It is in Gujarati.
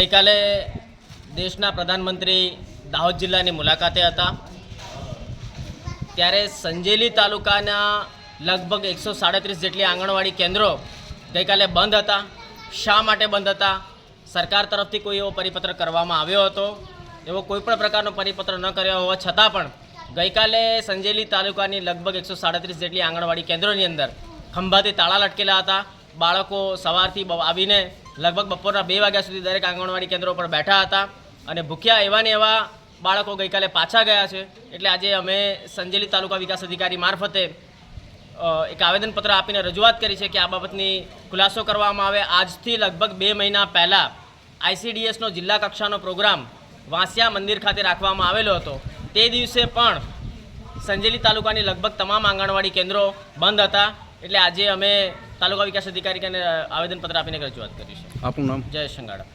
ગઈકાલે દેશના પ્રધાનમંત્રી દાહોદ જિલ્લાની મુલાકાતે હતા. ત્યારે સંજેલી તાલુકાના લગભગ એકસો સાડત્રીસ જેટલી આંગણવાડી કેન્દ્રો ગઈકાલે બંધ હતા. શા માટે બંધ હતા? સરકાર તરફથી કોઈ એવો પરિપત્ર કરવામાં આવ્યો હતો? એવો કોઈ પણ પ્રકારનો પરિપત્ર ન કર્યો હોવા છતાં પણ ગઈકાલે સંજેલી તાલુકાની લગભગ એકસો સાડત્રીસ જેટલી આંગણવાડી કેન્દ્રોની અંદર ખંભાથી તાળા લટકેલા હતા. બાળકો સવારથી આવીને લગભગ બપોરના બે વાગ્યા સુધી દરેક આંગણવાડી કેન્દ્રો પર બેઠા હતા અને ભૂખ્યા એવા ને એવા બાળકો ગઈકાલે પાછા ગયા છે. એટલે આજે અમે સંજેલી તાલુકા વિકાસ અધિકારી મારફતે એક આવેદનપત્ર આપીને રજૂઆત કરી છે કે આ બાબતની ખુલાસો કરવામાં આવે. આજથી લગભગ બે મહિના પહેલાં આઈસીડીએસનો જિલ્લા કક્ષાનો પ્રોગ્રામ વાંસિયા મંદિર ખાતે રાખવામાં આવેલો હતો. તે દિવસે પણ સંજેલી તાલુકાની લગભગ તમામ આંગણવાડી કેન્દ્રો બંધ હતા. એટલે આજે અમે તાલુકા વિકાસ અધિકારીને આવેદનપત્ર આપીને રજૂઆત કરી છે આપનું નામ? જય સંગાડા